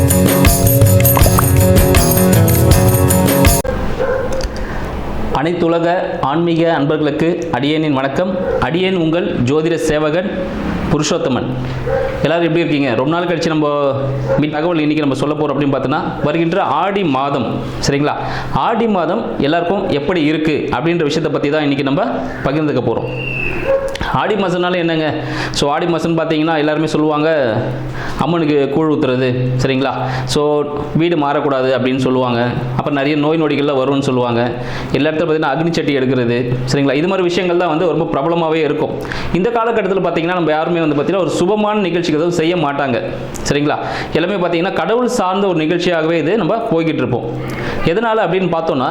Thank அனைத்துலக ஆன்மீக அன்பர்களுக்கு அடியேனின் வணக்கம். அடியேன் உங்கள் ஜோதிட சேவகன் புருஷோத்தமன். எல்லாரும் எப்படி இருக்கீங்க? ரொம்ப நாள் கழிச்சு நம்ம மீ- தகவல் இன்னைக்கு நம்ம சொல்ல போகிறோம் அப்படின்னு பார்த்தோன்னா வருகின்ற ஆடி மாதம் சரிங்களா? ஆடி மாதம் எல்லாருக்கும் எப்படி இருக்குது அப்படின்ற விஷயத்தை பற்றி தான் இன்றைக்கி நம்ம பகிர்ந்துக்க போகிறோம் ஆடி மாதம்னால என்னங்க? ஸோ ஆடி மாதம்னு பார்த்தீங்கன்னா எல்லாருமே சொல்லுவாங்க அம்மனுக்கு கூழ் ஊத்துறது சரிங்களா? ஸோ வீடு மாறக்கூடாது அப்படின்னு சொல்லுவாங்க. அப்புறம் நிறைய நோய் நொடிகள்லாம் வரும்னு சொல்லுவாங்க. எல்லா இடத்துல பார்த்தீங்கன்னா அக்னி சட்டி எடுக்கிறது சரிங்களா? இது மாதிரி விஷயங்கள் தான் வந்து ரொம்ப பிரபலமாகவே இருக்கும். இந்த காலகட்டத்தில் பார்த்தீங்கன்னா நம்ம யாருமே வந்து பார்த்தீங்கன்னா ஒரு சுபமான நிகழ்ச்சிக்கு எதுவும் செய்ய மாட்டாங்க சரிங்களா? எல்லாமே பார்த்தீங்கன்னா கடவுள் சார்ந்த ஒரு நிகழ்ச்சியாகவே இது நம்ம போய்கிட்டு இருப்போம். எதனால் அப்படின்னு பார்த்தோன்னா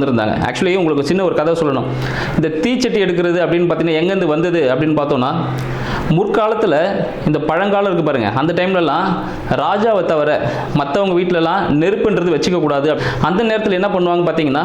வந்திருந்தாங்க. ஆக்சுவலி உங்களுக்கு சின்ன ஒரு கதை சொல்லணும். இந்த தீச்சட்டி எடுக்கிறது அப்படின்னு பார்த்தீங்கன்னா எங்கேருந்து வந்தது அப்படின்னு பார்த்தோன்னா முற்காலத்தில் இந்த பழங்காலம் இருக்குது பாருங்கள் அந்த டைம்லலாம் ராஜாவை தவிர மற்றவங்க வீட்டிலலாம் நெருப்புன்றது வச்சுக்கக்கூடாது. அந்த நேரத்தில் என்ன பண்ணுவாங்க பார்த்தீங்கன்னா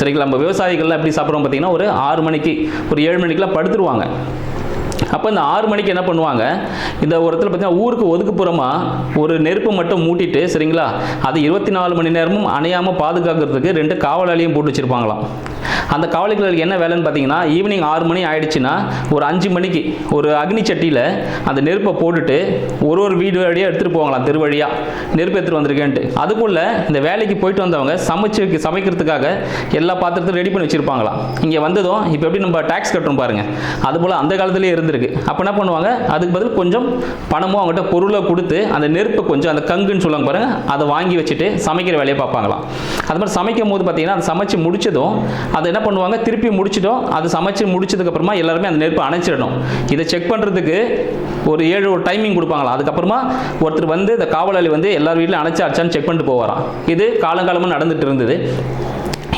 சரிங்களா? நம்ம விவசாயிகள்லாம் எப்படி சாப்பிட்றோம் பார்த்தீங்கன்னா ஒரு ஆறு மணிக்கு ஒரு ஏழு மணிக்கெல்லாம் படுத்துருவாங்க. அப்போ இந்த ஆறு மணிக்கு என்ன பண்ணுவாங்க? இந்த ஒரு இடத்துல பார்த்தீங்கன்னா ஊருக்கு ஒதுக்குப்புறமாக ஒரு நெருப்பு மட்டும் மூட்டிட்டு சரிங்களா? அது இருபத்தி நாலு மணி நேரமும் அணையாமல் பாதுகாக்கிறதுக்கு ரெண்டு காவலாளியும் போட்டு வச்சிருப்பாங்களாம். அந்த காவலிகளுக்கு என்ன வேலைன்னு பார்த்தீங்கன்னா ஈவினிங் ஆறு மணி ஆயிடுச்சுன்னா ஒரு அஞ்சு மணிக்கு ஒரு அக்னி சட்டியில் அந்த நெருப்பை போட்டுட்டு ஒரு ஒரு வீடு வழியாக எடுத்துகிட்டு போவாங்களாம் தெரு வழியாக நெருப்பு எடுத்துகிட்டு வந்திருக்கேன்ட்டு. அதுக்குள்ளே இந்த வேலைக்கு போயிட்டு வந்தவங்க சமைச்சு சமைக்கிறதுக்காக எல்லா பாத்திரத்தையும் ரெடி பண்ணி வச்சுருப்பாங்களாம். இங்கே வந்ததும் இப்போ எப்படி நம்ம டேக்ஸ் கட்டுறோம் பாருங்கள் அதுபோல் அந்த காலத்துலேயே இருந்திருக்கு. அப்போ என்ன பண்ணுவாங்க? அதுக்கு பதில் கொஞ்சம் பணமும் அவங்ககிட்ட பொருளை கொடுத்து அந்த நெருப்பை கொஞ்சம் அந்த கங்குன்னு சொல்லுவாங்க பாருங்கள் அதை வாங்கி வச்சுட்டு சமைக்கிற வேலையை பார்ப்பாங்களாம். அது மாதிரி சமைக்கும் போது பார்த்தீங்கன்னா அதை சமைச்சு முடிச்சதும் அதை என்ன பண்ணுவாங்க? திருப்பி முடிச்சிட்டோம். அது சமைச்சு முடிச்சதுக்கப்புறமா எல்லாருமே அந்த நெருப்பை அணைச்சிடணும். இதை செக் பண்ணுறதுக்கு ஒரு ஏழு ஒரு டைமிங் கொடுப்பாங்களா? அதுக்கப்புறமா ஒருத்தர் வந்து இந்த காவலாளி வந்து எல்லார் வீட்டிலும் அணைச்சாச்சான்னு செக் பண்ணிட்டு போவாராம். இது காலங்காலமாக நடந்துட்டு இருந்தது.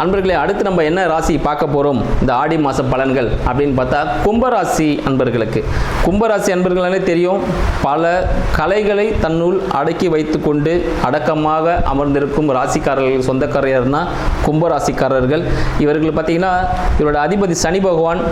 அன்பர்களே அடுத்து நம்ம என்ன ராசி பார்க்க போகிறோம் இந்த ஆடி மாத பலன்கள் அப்படின்னு பார்த்தா கும்பராசி அன்பர்களுக்கு. கும்பராசி அன்பர்களே தெரியும் பல கலைகளை தன்னுள் அடக்கி வைத்துக்கொண்டு அடக்கமாக அமர்ந்திருக்கும் ராசிக்காரர்கள் சொந்தக்காரர்னா கும்பராசிக்காரர்கள். இவர்கள் பார்த்தீங்கன்னா இவரோட அதிபதி சனி பகவான்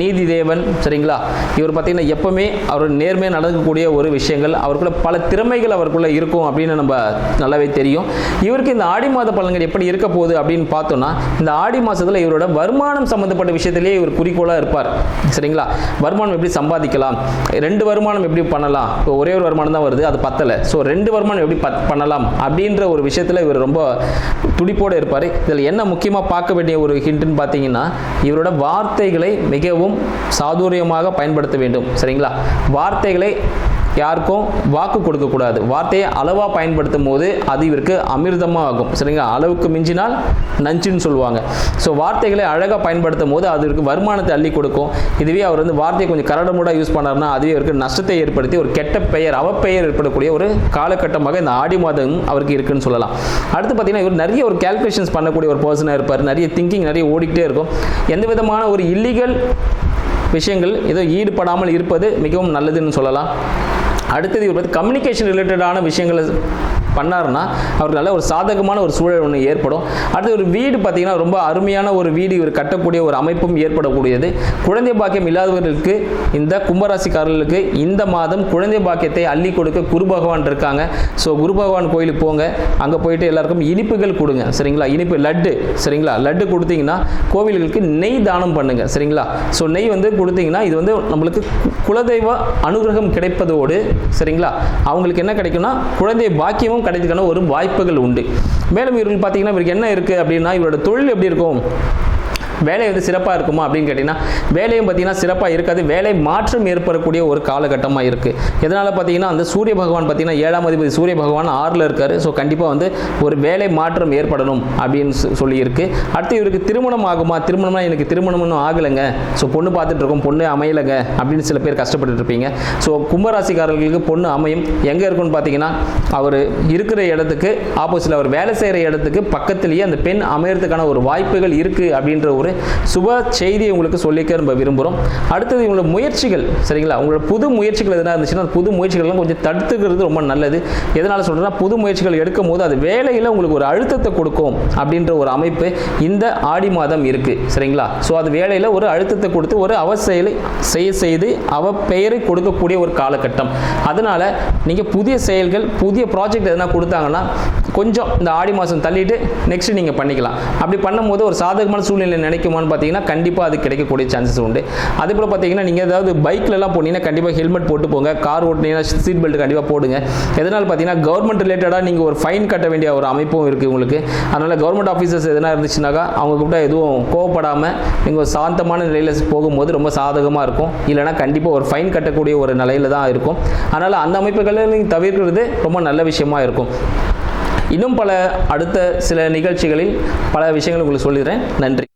நீதி தேவன் சரிங்களா? இவர் பார்த்தீங்கன்னா எப்பவுமே அவர் நேர்மையாக நடக்கக்கூடிய ஒரு விஷயங்கள். அவருக்குள்ள பல திறமைகள் அவருக்குள்ள இருக்கும் அப்படின்னு நம்ம நல்லாவே தெரியும். இவருக்கு இந்த ஆடி மாத பலன்கள் எப்படி இருக்க போகுது அப்படின்னு பார்த்தோன்னா இந்த ஆடி மாதத்தில் இவரோட வருமானம் சம்மந்தப்பட்ட விஷயத்திலேயே இவர் குறிக்கோளாக இருப்பார். சரிங்களா? வருமானம் எப்படி சம்பாதிக்கலாம்? ரெண்டு வருமானம் எப்படி பண்ணலாம்? இப்போ ஒரே ஒரு வருமானம் தான் வருது அது பத்தலை. ஸோ ரெண்டு வருமானம் எப்படி பத் பண்ணலாம்? அப்படின்ற ஒரு விஷயத்தில் இவர் ரொம்ப துடிப்போடு இருப்பார். இதில் என்ன முக்கியமாக பார்க்க வேண்டிய ஒரு ஹிண்ட்னு பார்த்தீங்கன்னா இவரோட வார்த்தைகளை மிகவும் சாதுரியமாக பயன்படுத்த வேண்டும். சரிங்களா? வார்த்தைகளை யாருக்கும் வாக்கு கொடுக்கக்கூடாது வார்த்தையை அளவாக பயன்படுத்தும் போது அது இவருக்கு அமிர்தமாக ஆகும். சரிங்களா? அளவுக்கு மிஞ்சினால் நஞ்சுன்னு சொல்லுவாங்க. ஸோ வார்த்தைகளை அழகாக பயன்படுத்தும் போது அது இவருக்கு வருமானத்தை அள்ளி கொடுக்கும். இதுவே அவர் வந்து வார்த்தையை கொஞ்சம் கரடமுடாக யூஸ் பண்ணார்னா அதுவே இவருக்கு நஷ்டத்தை ஏற்படுத்தி ஒரு கெட்ட பெயர் அவப்பெயர் ஏற்படக்கூடிய ஒரு காலகட்டமாக இந்த ஆடி மாதம் அவருக்கு இருக்குன்னு சொல்லலாம். அடுத்து பார்த்தீங்கன்னா இவர் நிறைய ஒரு கேல்குலேஷன்ஸ் பண்ணக்கூடிய ஒரு பர்சனாக இருப்பார். நிறைய திங்கிங் நிறைய ஓடிக்கிட்டே இருக்கும். எந்த விதமான ஒரு இல்லீகல் விஷயங்கள் ஏதோ ஈடுபடாமல் இருப்பது மிகவும் நல்லதுன்னு சொல்லலாம். அடுத்தது இவர் வந்து கம்யூனிகேஷன் ரிலேட்டடான விஷயங்களை பண்ணாருன்னா அவருக்கு நல்ல ஒரு சாதகமான ஒரு சூழல் ஒன்று ஏற்படும். அடுத்து ஒரு வீடு பார்த்தீங்கன்னா ரொம்ப அருமையான ஒரு வீடு இவர் கட்டக்கூடிய ஒரு அமைப்பும் ஏற்படக்கூடியது. குழந்தை பாக்கியம் இல்லாதவர்களுக்கு இந்த கும்பராசிக்காரர்களுக்கு இந்த மாதம் குழந்தை பாக்கியத்தை அள்ளி கொடுக்க குரு பகவான் இருக்காங்க. ஸோ குரு பகவான் கோயிலுக்கு போங்க. அங்கே போயிட்டு எல்லாருக்கும் இனிப்புகள் கொடுங்க. சரிங்களா? இனிப்பு லட்டு. சரிங்களா? லட்டு கொடுத்தீங்கன்னா கோவில்களுக்கு நெய் தானம் பண்ணுங்க. சரிங்களா? ஸோ நெய் வந்து கொடுத்தீங்கன்னா இது வந்து நம்மளுக்கு குலதெய்வ அனுகிரகம் கிடைப்பதோடு சரிங்களா? அவங்களுக்கு என்ன கிடைக்கும்னா குழந்தை பாக்கியமும் கிடைக்கிறதுக்கான ஒரு வாய்ப்புகள் உண்டு. மேலும் இவர்கள் பார்த்தீங்கன்னா இவருக்கு என்ன இருக்குது அப்படின்னா இவரோட தொழில் எப்படி இருக்கும்? வேலை வந்து சிறப்பாக இருக்குமா அப்படின்னு கேட்டிங்கன்னா வேலையும் பார்த்தீங்கன்னா சிறப்பாக இருக்காது. வேலை மாற்றம் ஏற்படக்கூடிய ஒரு காலகட்டமாக இருக்குது எதனால் பார்த்தீங்கன்னா அந்த சூரிய பகவான் பார்த்தீங்கன்னா ஏழாம் அதிபதி சூரிய பகவான் ஆறில் இருக்கார். ஸோ கண்டிப்பாக வந்து ஒரு வேலை மாற்றம் ஏற்படணும் அப்படின்னு சொ- சொல்லியிருக்கு. அடுத்து இவருக்கு திருமணம் ஆகுமா? திருமணம்னா எனக்கு திருமணம் இன்னும் ஆகலைங்க. ஸோ பொண்ணு பார்த்துட்டு இருக்கோம். பொண்ணு அமையலைங்க அப்படின்னு சில பேர் கஷ்டப்பட்டு இருப்பீங்க. ஸோ கும்பராசிக்காரர்களுக்கு பொண்ணு அமையும். எங்கே இருக்குன்னு பார்த்தீங்கன்னா அவர் இருக்கிற இடத்துக்கு ஆப்போசிட்டில் அவர் வேலை செய்கிற இடத்துக்கு பக்கத்துலேயே அந்த பெண் அமையறதுக்கான ஒரு வாய்ப்புகள் இருக்குது அப்படின்ற ஒரு சுப செய்தியை உங்களுக்கு சொல்லிக்க நம்ம விரும்புகிறோம் அடுத்தது உங்களோட முயற்சிகள். சரிங்களா? உங்களோட புது முயற்சிகள் எதனா இருந்துச்சுன்னா புது முயற்சிகள்லாம் கொஞ்சம் தடுத்துக்கிறது ரொம்ப நல்லது. எதனால் சொல்கிறேன்னா புது முயற்சிகள் எடுக்கும் போது அது வேலையில் உங்களுக்கு ஒரு அழுத்தத்தை கொடுக்கும் அப்படின்ற ஒரு அமைப்பு இந்த ஆடி மாதம் இருக்குது சரிங்களா? ஸோ அது வேலையில் ஒரு அழுத்தத்தை கொடுத்து ஒரு அவ செயலை செய்ய செய்து அவ பெயரை கொடுக்கக்கூடிய ஒரு காலகட்டம். அதனால் நீங்கள் புதிய செயல்கள் புதிய ப்ராஜெக்ட் எதனா கொடுத்தாங்கன்னா கொஞ்சம் இந்த ஆடி மாதம் தள்ளிட்டு நெக்ஸ்ட் நீங்கள் பண்ணிக்கலாம். அப்படி பண்ணும்போது ஒரு சாதகமான சூழ்நிலை கிடைக்குமான்னு பார்த்தீங்கன்னா கண்டிப்பாக அது கிடைக்கக்கூடிய சான்சஸ் உண்டு. அதே போல் பார்த்தீங்கன்னா நீங்கள் ஏதாவது பைக்லலாம் போனீங்கன்னா கண்டிப்பாக ஹெல்மெட் போட்டு போங்க. கார் ஓட்டினீங்கன்னா சீட் பெல்ட் கண்டிப்பாக போடுங்க. எதனால் பார்த்தீங்கன்னா கவர்மெண்ட் ரிலேட்டடாக நீங்கள் ஒரு ஃபைன் கட்ட வேண்டிய ஒரு அமைப்பும் இருக்குது உங்களுக்கு. அதனால் கவர்மெண்ட் ஆஃபீஸர்ஸ் எதனா இருந்துச்சுனாக்கா அவங்க கூட எதுவும் கோவப்படாமல் நீங்கள் ஒரு சாந்தமான நிலையில் போகும்போது ரொம்ப சாதகமாக இருக்கும். இல்லைனா கண்டிப்பாக ஒரு ஃபைன் கட்டக்கூடிய ஒரு நிலையில தான் இருக்கும். அதனால் அந்த அமைப்புகளை நீங்கள் தவிர்க்கிறது ரொம்ப நல்ல விஷயமா இருக்கும். இன்னும் பல அடுத்த சில நிகழ்ச்சிகளில் பல விஷயங்கள் உங்களுக்கு சொல்லிடுறேன். நன்றி.